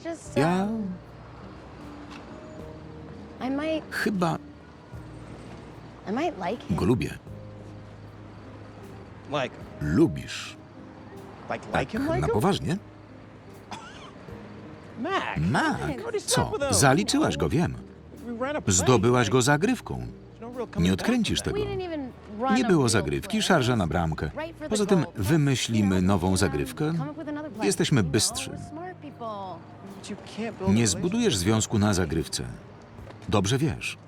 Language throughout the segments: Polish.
I just. Ja chyba I might like him. go lubię. Like, Lubisz. like, Tak, like him, like na poważnie? Mac. Mac, co? Zaliczyłaś go, wiem. Zdobyłaś go zagrywką. No Nie odkręcisz tego. Nie było zagrywki, szarża na bramkę. Poza tym wymyślimy nową Um, zagrywkę. Jesteśmy bystrzy. Nie zbudujesz związku na zagrywce. Dobrze wiesz,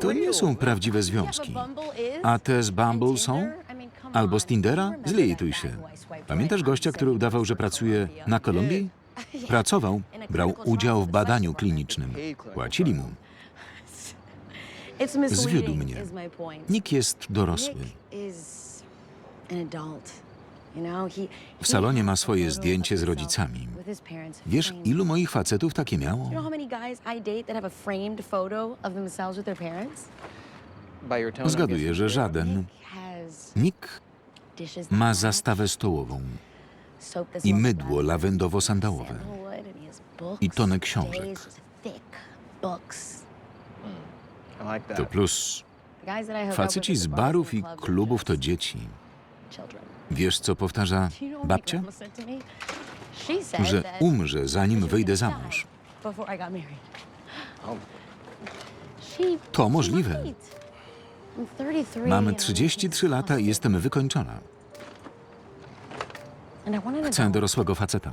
to nie są prawdziwe związki. A te z Bumble są? Albo z. Tindera? Zlituj się. Pamiętasz gościa, który udawał, że pracuje na Kolumbii? Pracował, brał udział w badaniu klinicznym. Płacili mu. Zwiódł mnie. Nick jest dorosły. W salonie ma swoje zdjęcie z rodzicami. Wiesz, ilu moich facetów takie miało? Zgaduję, że żaden. Nick ma zastawę stołową i mydło lawendowo-sandałowe. I tonek książek. that. To plus. The guys that I hook up Faceci with z barów i klubów to dzieci. Wiesz, co powtarza babcia? Że umrze, zanim wyjdę za mąż. To możliwe. she's right. I'm 33 Mam and I'm 33 lata i jestem wykończona. Chcę go. dorosłego faceta.